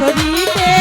ধরিতে